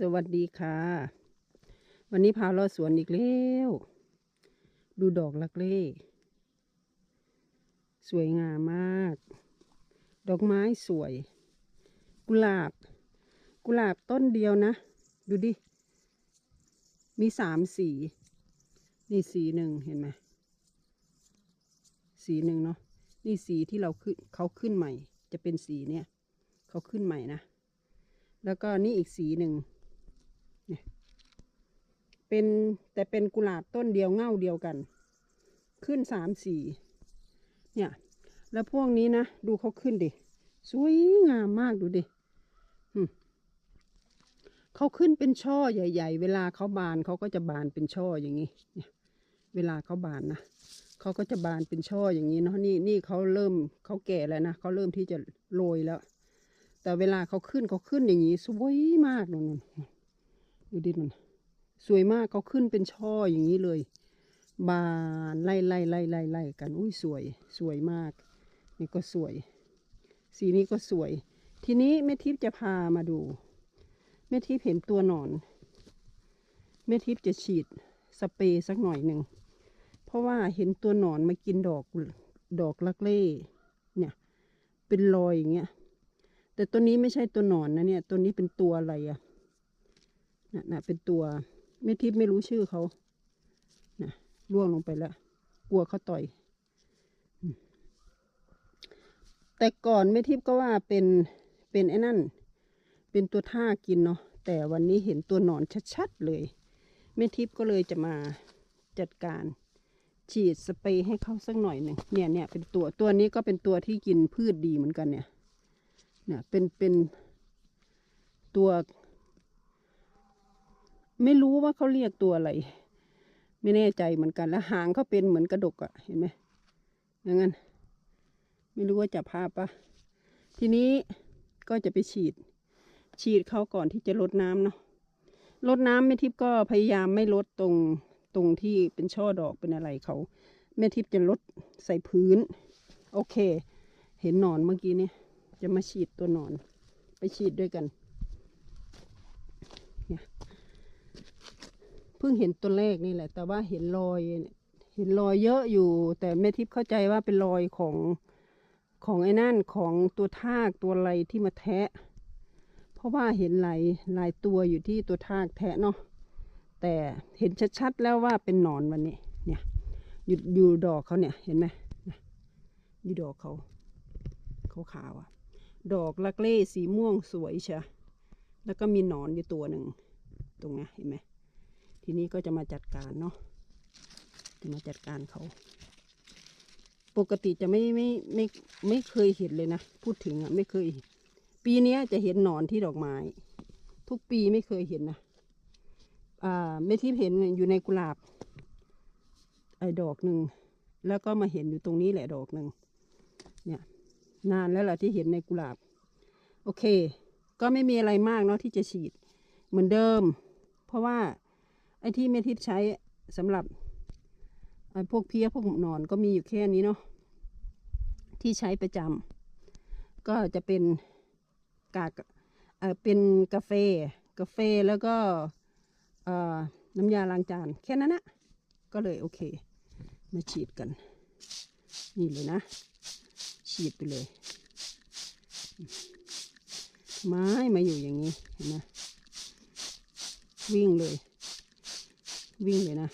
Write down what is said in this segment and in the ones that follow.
สวัสดีค่ะ วันนี้พาเลาะสวนอีกแล้ว ดูดอกลักเล่สวยงามมาก ดอกไม้สวย กุหลาบ กุหลาบต้นเดียวนะ ดูดิ มีสามสี นี่สีหนึ่งเห็นไหมสีหนึ่งเนาะนี่สีที่เราขึ้นเขาขึ้นใหม่ จะเป็นสีเนี่ย เขาขึ้นใหม่นะแล้วก็นี่อีกสีหนึ่ง เป็นแต่เป็นกุหลาบต้นเดียวเง่าเดียวกัน ขึ้นสามสี่เนี่ย แล้วพวกนี้นะ ดูเขาขึ้นดิ สวยงามมากดูดิเขาขึ้นเป็นช่อใหญ่ ๆ เวลาเขาบานเขาก็จะบานเป็นช่ออย่างนี้เนี่ยเวลาเขาบานนะเขาก็จะบานเป็นช่ออย่างนี้เนาะนี่นี่เขาเริ่มเขาแก่แล้วนะเขาเริ่มที่จะโรยแล้ว แต่เวลาเขาขึ้นเขาขึ้นอย่างนี้สวยมากนู่นนดูดิมัน สวยมากเขาขึ้นเป็นช่ออย่างนี้เลย บานไล่ไล่ไล่ไล่ไล่กันอุ้ยสวยสวยมาก นี่ก็สวย สีนี้ก็สวย ทีนี้แม่ทิพย์จะพามาดูแม่ทิพย์เห็นตัวหนอนแม่ทิพย์จะฉีดสเปรย์สักหน่อยหนึ่งเพราะว่าเห็นตัวหนอนมากินดอกดอกลักเล่เนี่ย เป็นรอยอย่างเงี้ยแต่ตัวนี้ไม่ใช่ตัวหนอนนะเนี่ย ตัวนี้เป็นตัวอะไรอะน่ะน่ะเป็นตัว แม่ทิพย์ไม่รู้ชื่อเขาน่ะล่วงลงไปแล้ว กลัวเขาต่อย แต่ก่อนแม่ทิพย์ก็ว่าเป็นเป็นไอ้นั่น เป็นตัวท่ากินเนาะ แต่วันนี้เห็นตัวหนอนชัดๆเลยแม่ทิพย์ก็เลยจะมาจัดการฉีดสเปรย์ให้เขาสักหน่อยหนึ่งเนี่ยเนี่ยเป็นตัวตัวนี้ก็เป็นตัวที่กินพืชดีเหมือนกันเนี่ยเนี่ยเป็นเป็นตัว ไม่รู้ว่าเขาเรียกตัวอะไร ไม่แน่ใจเหมือนกัน แล้วหางเขาเป็นเหมือนกระดกอะเห็นไหมอย่างนั้น ไม่รู้ว่าจับภาพปะทีนี้ก็จะไปฉีด ฉีดเขาก่อนที่จะลดน้ำเนาะลดน้ำแม่ทิพย์ก็พยายามไม่ลดตรงตรงที่เป็นช่อดอกเป็นอะไรเขาแม่ทิพย์จะลดใส่พื้น โอเค เห็นหนอนเมื่อกี้เนี่ยจะมาฉีดตัวหนอน ไปฉีดด้วยกัน เนี่ย เพิ่งเห็นตัวแรกนี่แหละ แต่ว่าเห็นรอยเห็นรอยเยอะอยู่ แต่แม่ทิพย์เข้าใจว่าเป็นรอยของของไอ้นั่นของตัวทากตัวอะไรที่มาแทะ เพราะว่าเห็นหลายหลายตัวอยู่ที่ตัวทากแทะเนาะแต่เห็นชัดๆแล้วว่าเป็นหนอนวันนี้ เนี่ยอยู่อยู่ดอกเขาเนี่ยเห็นไหมอยู่ดอกเขาเขาขาวอะดอกลักเล่สีม่วงสวยเชียแล้วก็มีหนอนอยู่ตัวหนึ่งตรงนี้เห็นไหม ทีนี้ก็จะมาจัดการเนาะจะมาจัดการเขา ปกติจะไม่ไม่ไม่ไม่เคยเห็นเลยนะ พูดถึงอะไม่เคย ปีนี้จะเห็นหนอนที่ดอกไม้ ทุกปีไม่เคยเห็นนะอ่าไม่ที่เห็นอยู่ในกุหลาบไอ้ดอกหนึ่งแล้วก็มาเห็นอยู่ตรงนี้แหละดอกหนึ่งเนี่ย นานแล้วล่ะที่เห็นในกุหลาบ โอเค ก็ไม่มีอะไรมากเนาะที่จะฉีดเหมือนเดิม เพราะว่า อ้ที่แม่ทิพย์ใช้สำหรับไอพวกเพี้ยพวกหนอนก็มีอยู่แค่นี้เนาะที่ใช้ประจำก็จะเป็นกากเออเป็นกาแฟกาแฟแล้วก็น้ำยาล้างจานแค่นั้นนะก็เลยโอเค มาฉีดกัน นี่เลยนะ ฉีดไปเลย ไม้มาอยู่อย่างนี้เห็นไหมวิ่งเลย วิ่งเลยนะ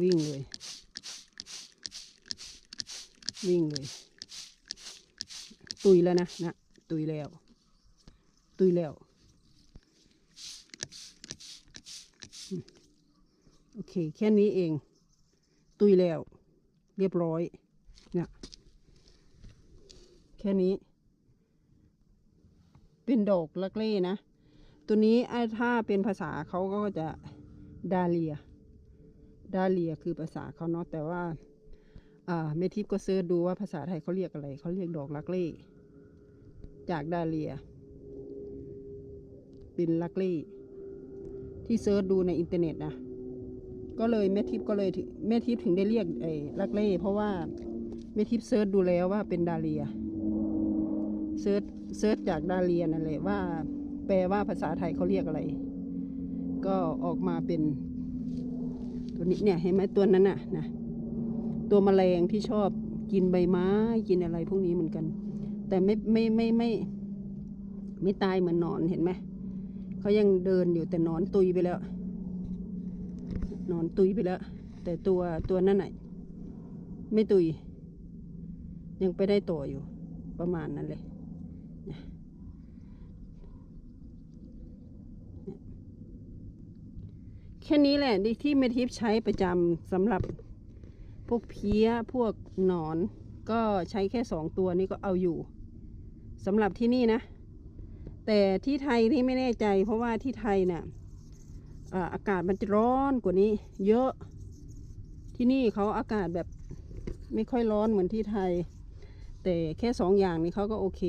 วิ่งเลย วิ่งเลย ตุยแล้วนะนะ ตุยแล้ว ตุยแล้ว โอเค แค่นี้เอง ตุยแล้ว เรียบร้อยเนี่ยแค่นี้ เป็นดอกลักเล่นะ ตัวนี้ไอ้ถ้าเป็นภาษาเขาก็จะ ดาเลีย ดาเลียคือภาษาเขาเนาะแต่ว่า อ่าเมทิปก็เซิร์ชดูว่าภาษาไทยเขาเรียกอะไรเขาเรียกดอกลักเล่ จากดาเลีย เป็นลักเล่ที่เซิร์ชดูในอินเทอร์เน็ตนะก็เลยแม่ทิพย์ก็เลยถึงแม่ทิพย์ถึงได้เรียกไอ้ลักเล่ เพราะว่าแม่ทิพย์เซิร์ชดูแล้วว่าเป็นดาเลียเซิร์ชเซิร์ชจากดาเลียนั่นแหละว่า แปลว่าภาษาไทยเขาเรียกอะไร ก็ออกมาเป็น ตัวนี้เนี่ยเห็นไหมตัวนั้นน่ะนะตัวแมลงที่ชอบกินใบไม้กินอะไรพวกนี้เหมือนกัน แต่ไม่ไม่ไม่ไม่ไม่ตายเหมือนนอนเห็นไหมเขายังเดินอยู่แต่นอนตุยไปแล้วนอนตุยไปแล้ว แต่ตัวตัวนั่นน่ะไม่ตุย ยังไปได้ต่ออยู่ประมาณนั้นเลยนะเนี่ย แค่นี้แหละที่เมทิปใช้ประจำสำหรับพวกเพี้ยพวกหนอน ก็ใช้แค่สองตัวนี้ก็เอาอยู่สำหรับที่นี่นะ แต่ที่ไทยนี่ไม่แน่ใจ เพราะว่าที่ไทยเนี่ยอากาศมันจะร้อนกว่านี้ เยอะ ที่นี่เขาอากาศแบบไม่ค่อยร้อนเหมือนที่ไทย แต่แค่สองอย่างนี้เขาก็โอเค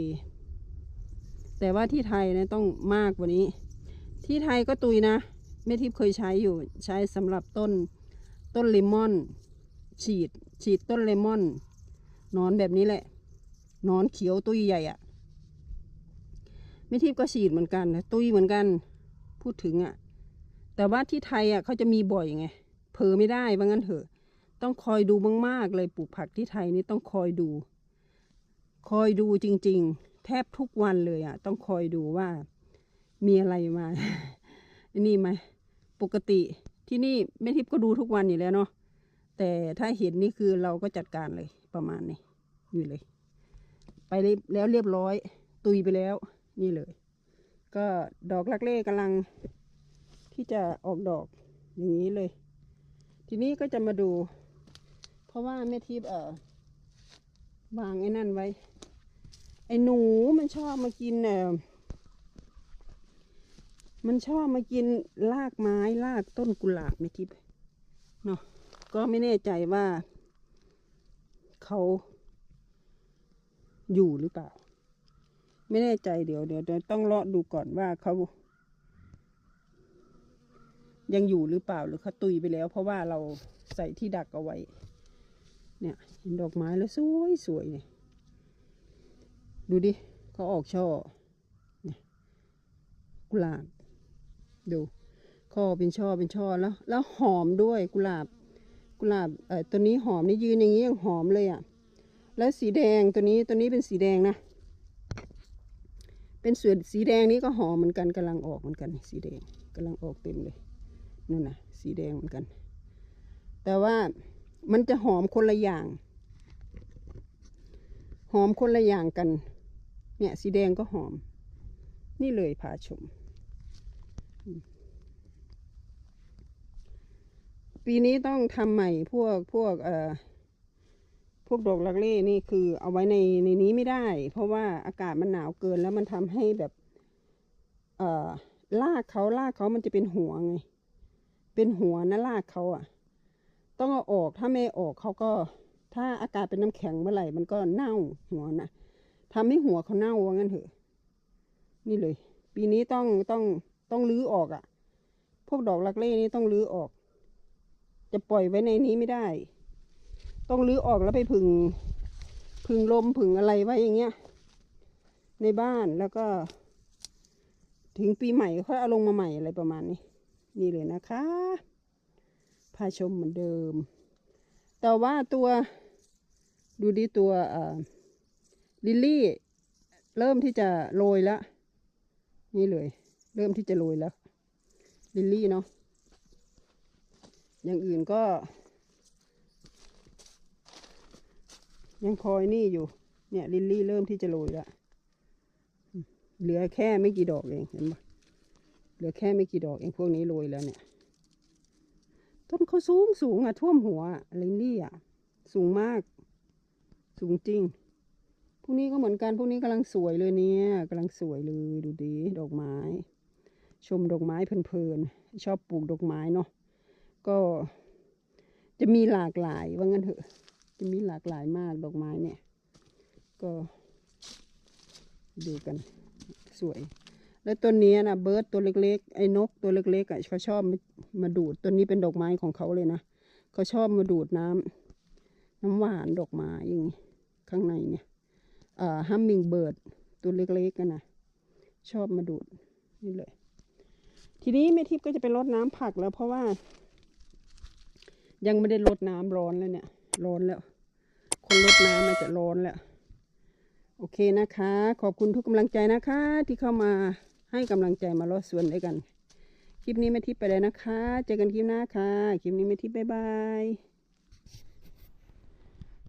แต่ว่าที่ไทยเนะต้องมากกว่านี้ ที่ไทยก็ตุยนะ แม่ทิพย์เคยใช้อยู่ใช้สำหรับต้นต้นเลมอน ฉีดฉีดต้นเลมอนนอนแบบนี้แหละนอนเขียวตุ้ยใหญ่อะแม่ทิพย์ก็ฉีดเหมือนกันตุ้ยเหมือนกัน พูดถึงอะแต่ว่าที่ไทยอะเขาจะมีบ่อยไงเผลอไม่ได้ว่างั้นเถอะ ต้องคอยดูมากๆเลยปลูกผักที่ไทยนี่ต้องคอยดู คอยดูจริง ๆ แทบทุกวันเลยอะ่ะต้องคอยดูว่ามีอะไรมา นี่ไหม ปกติที่นี่แม่ทิพย์ก็ดูทุกวันอยู่แล้วเนาะแต่ถ้าเห็นนี่คือเราก็จัดการเลยประมาณนี้นี่เลย ไปแล้วเรียบร้อย ตุยไปแล้ว นี่เลย ก็ดอกลักเล่กำลัง ที่จะออกดอกอย่างนี้เลย ทีนี้ก็จะมาดู เพราะว่าแม่ทิพย์เออวางไอ้นั่นไว้ ไอ้หนูมันชอบมากินเออ มันชอบมากินรากไม้รากต้นกุหลาบแม่ทิพย์เนาะก็ไม่แน่ใจว่า เขาอยู่หรือเปล่า ไม่แน่ใจเดี๋ยวเดี๋ยวเดี๋ยวต้องเลาะดูก่อนว่าเขา ยังอยู่หรือเปล่าหรือเขาตุยไปแล้ว เพราะว่าเราใส่ที่ดักเอาไว้ เนี่ย เห็นดอกไม้แล้วสวยสวยเนี่ยดูดิเขาออกช่อเนี่ยกุหลาบ ดูเขาอเป็นช่อเป็นช่อแล้ว แล้วหอมด้วยกุหลาบ กุหลาบเอ่อตัวนี้หอมนี่ยืนอย่างนี้ยังหอมเลยอะ่ะ แล้วสีแดงตัวนี้ตัวนี้เป็นสีแดงนะ เป็นส่วนสีแดงนี้ก็หอมเหมือนกันกำลังออกเหมือนกันสีแดงกำลังออกเต็มเลยนั่นนะสีแดงเหมือนกัน แต่ว่ามันจะหอมคนละอย่าง หอมคนละอย่างกัน เนี่ยสีแดงก็หอม นี่เลยพาชม ปีนี้ต้องทำใหม่พวกพวกเอ่อพวกดอกลักเล่นี่คือเอาไว้ในในนี้ไม่ได้ เพราะว่าอากาศมันหนาวเกินแล้วมันทำให้แบบ เอ่อรากเขารากเขามันจะเป็นหัวไง เป็นหัวนะรากเขาอะ ต้องเอาออกถ้าไม่ออกเขาก็ ถ้าอากาศเป็นน้ำแข็งเมื่อไหร่มันก็เน่าหัวนะทำให้หัวเขาเน่าว่างั้นเถอะ นี่เลย ปีนี้ต้องต้องต้องรื้อออกอะ่ะ พวกดอกลักเล่นี่ต้องรื้อออก จะปล่อยไว้ในนี้ไม่ได้ ต้องรื้อออกแล้วไปผึ่งผึ่งลมผึ่งอะไรไว้อย่างเงี้ย ในบ้านแล้วก็ ถึงปีใหม่ค่อยเอาลงมาใหม่อะไรประมาณนี้ นี่เลยนะคะพาชมเหมือนเดิม แต่ว่าตัวดูดิตัวลิลลี่ เริ่มที่จะโรยแล้ว นี่เลย เริ่มที่จะโรยแล้ว ลิลลี่เนาะ อย่างอื่นก็ ยังคอยนี่อยู่ เนี่ย ลิลลี่เริ่มที่จะโรยแล้วเหลือแค่ไม่กี่ดอกเองเห็นปะเหลือแค่ไม่กี่ดอกเองพวกนี้โรยแล้วเนี่ย ต้นเขาสูงสูงอะท่วมหัวลินลี่อะสูงมาก สูงจริงพวกนี้ก็เหมือนกันพวกนี้กำลังสวยเลยเนี่ยกำลังสวยเลยดูดีดอกไม้ ชมดอกไม้เพลินๆชอบปลูกดอกไม้เนาะ ก็จะมีหลากหลายว่างั้นเถอะ จะมีหลากหลายมากดอกไม้เนี่ย ก็ดูกันสวย แล้วต้นนี้นะเบิร์ดตัวเล็กๆ ไอ้นกตัวเล็กๆอะเขาชอบมามาดูดต้นนี้เป็นดอกไม้ของเขาเลยนะเขาชอบมาดูดน้ำน้ำหวานดอกไม้อย่างงี้ข้างในเนี่ยอ่าฮัมมิงเบิร์ดตัวเล็กๆกันนะชอบมาดูดนี่เลย ทีนี้แม่ทิพย์ก็จะไปรดน้ำผักแล้วเพราะว่า ยังไม่ได้ลดน้ำร้อนแล้วเนี่ย ร้อนแล้ว คนลดน้ำมันจะร้อนแล้ว โอเคนะคะ ขอบคุณทุกกำลังใจนะคะ ที่เข้ามาให้กำลังใจมาลดส่วนด้วยกัน คลิปนี้แม่ทิพย์ไปเลยนะคะ เจอกันคลิปหน้าค่ะ คลิปนี้แม่ทิพย์บ๊ายบาย